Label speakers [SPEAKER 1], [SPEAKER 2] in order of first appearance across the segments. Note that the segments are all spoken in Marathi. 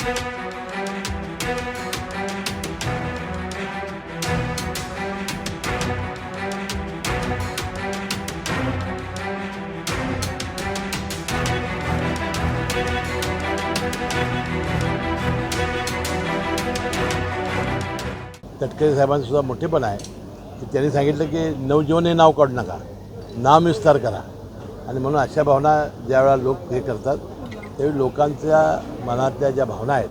[SPEAKER 1] तटकरे साहेबांसुद्धा मोठेपण आहे. की त्यांनी सांगितलं की नवजीवन हे नाव काढू नका. नामविस्तार करा. आणि म्हणून अशा भावना ज्यावेळा लोक हे करतात त्यावेळी लोकांच्या मनातल्या ज्या भावना आहेत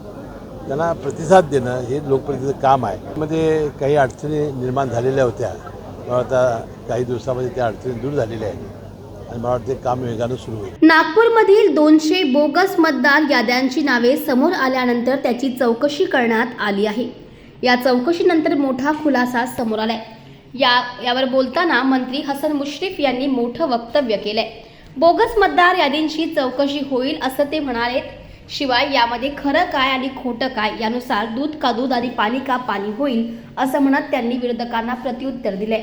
[SPEAKER 1] त्यांना प्रतिसाद देणं हे लोकप्रतिनिधीचं काम आहे. मध्ये काही अडचणी निर्माण झालेल्या होत्या. मला आता काही दिवसामध्ये त्या अडचणी दूर झालेल्या आहेत. आणि मला वाटतं ते काम वेगानं सुरू होईल.
[SPEAKER 2] नागपूरमधील दोनशे बोगस मतदार याद्यांची नावे समोर आल्यानंतर त्याची चौकशी करण्यात आली आहे. या चौकशीनंतर मोठा खुलासा समोर आलाय. या यावर बोलताना मंत्री हसन मुश्रीफ यांनी मोठं वक्तव्य केलंय. बोगस मतदार यादींची चौकशी होईल असं ते म्हणाले शिवाय यामध्ये खरं काय आणि खोटं काय यानुसार दूध का दूध आणि पाणी का पाणी होईल असं म्हणत त्यांनी विरोधकांना प्रत्युत्तर दिले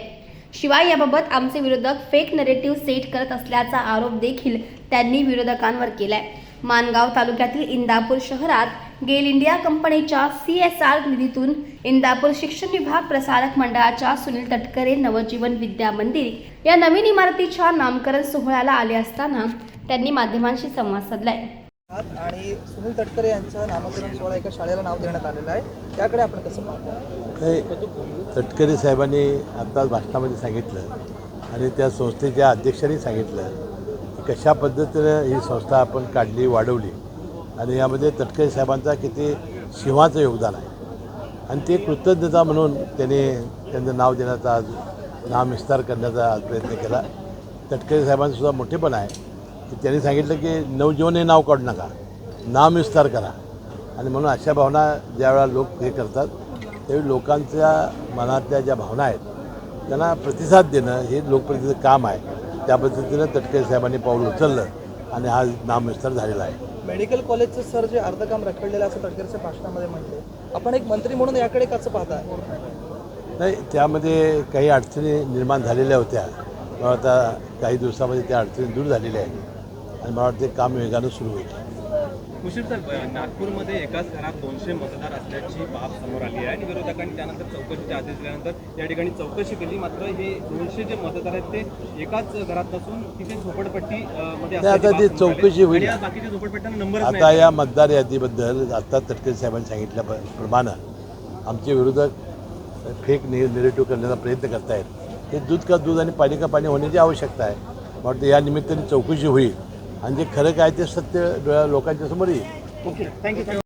[SPEAKER 2] शिवाय याबाबत आमचे विरोधक फेक नरेटिव्ह सेट करत असल्याचा आरोप देखील त्यांनी विरोधकांवर केलाय. मानगाव तालुक्यातील इंदापूर शहरात गेल इंडिया कंपनीच्या सी एस आर निधीतून इंदापूर शिक्षण विभाग प्रसारक मंडळाच्या सुनील तटकरे नवजीवन विद्या मंदिर या नवीन इमारतीच्या नामकरण सोहळ्याला आले असताना त्यांनी माध्यमांशी संवाद साधलाय.
[SPEAKER 3] आणि सुनील तटकरे यांचं नामकरण सोहळा एका शाळेला नाव देण्यात आलेलं आहे. त्याकडे आपण कसं पाहतो?
[SPEAKER 1] तटकरे साहेबांनी आत्ताच भाषणामध्ये सांगितलं आणि त्या संस्थेच्या अध्यक्षांनी सांगितलं. कशा पद्धतीनं ही संस्था आपण काढली वाढवली? आणि यामध्ये तटकरे साहेबांचा किती सिंहाचं योगदान आहे. आणि ते कृतज्ञता म्हणून त्याने त्यांचं नाव देण्याचा आज नाम विस्तार करण्याचा आज प्रयत्न केला. तटकरे साहेबांचंसुद्धा मोठेपण आहे. की त्यांनी सांगितलं की नवजीवन हे नाव काढू नका. नाम विस्तार करा. आणि म्हणून अशा भावना ज्यावेळा लोक हे करतात त्यावेळी लोकांच्या मनातल्या ज्या भावना आहेत त्यांना प्रतिसाद देणं हे लोकप्रतिनिधीचं काम आहे. त्या पद्धतीनं तटकरे साहेबांनी पाऊल उचललं आणि हा नामविस्तार झालेला आहे.
[SPEAKER 3] मेडिकल कॉलेजचं सर जे अर्ध काम रखडलेलं आहे असं तटकरेच्या भाषणामध्ये म्हटले आपण एक मंत्री म्हणून याकडे कसं पाहता?
[SPEAKER 1] नाही त्यामध्ये काही अडचणी निर्माण झालेल्या होत्या. मला आता काही दिवसामध्ये त्या अडचणी दूर झालेल्या आहेत. आणि मला वाटतं काम वेगानं सुरू होईल.
[SPEAKER 4] मुशीर साहेब नागपूरमध्ये एकाच घरात दोनशे मतदार असल्याची बाब समोर आली आहे. आणि विरोधकांनी त्यानंतर चौकशीचे आदेश दिल्यानंतर या ठिकाणी चौकशी केली. मात्र हे दोनशे जे मतदार आहेत ते एकाच घरात नसून तिथे झोपडपट्टी मध्ये
[SPEAKER 1] ते आता ती. चौकशी होईल.
[SPEAKER 4] बाकीच्या झोपडपट्ट्यांना नंबर
[SPEAKER 1] आता या मतदार यादीबद्दल आता तटकरे साहेबांनी सांगितल्याप्रमाणे आमचे विरोधक फेक नि निगेटिव्ह करण्याचा प्रयत्न करतायत. हे दूध का दूध आणि पाणी का पाणी होण्याची आवश्यकता आहे. वाटतं या निमित्ताने चौकशी होईल. आणि जे खरं काय ते सत्य डोळ्या लोकांच्या समोर येईल
[SPEAKER 4] ओके थँक्यू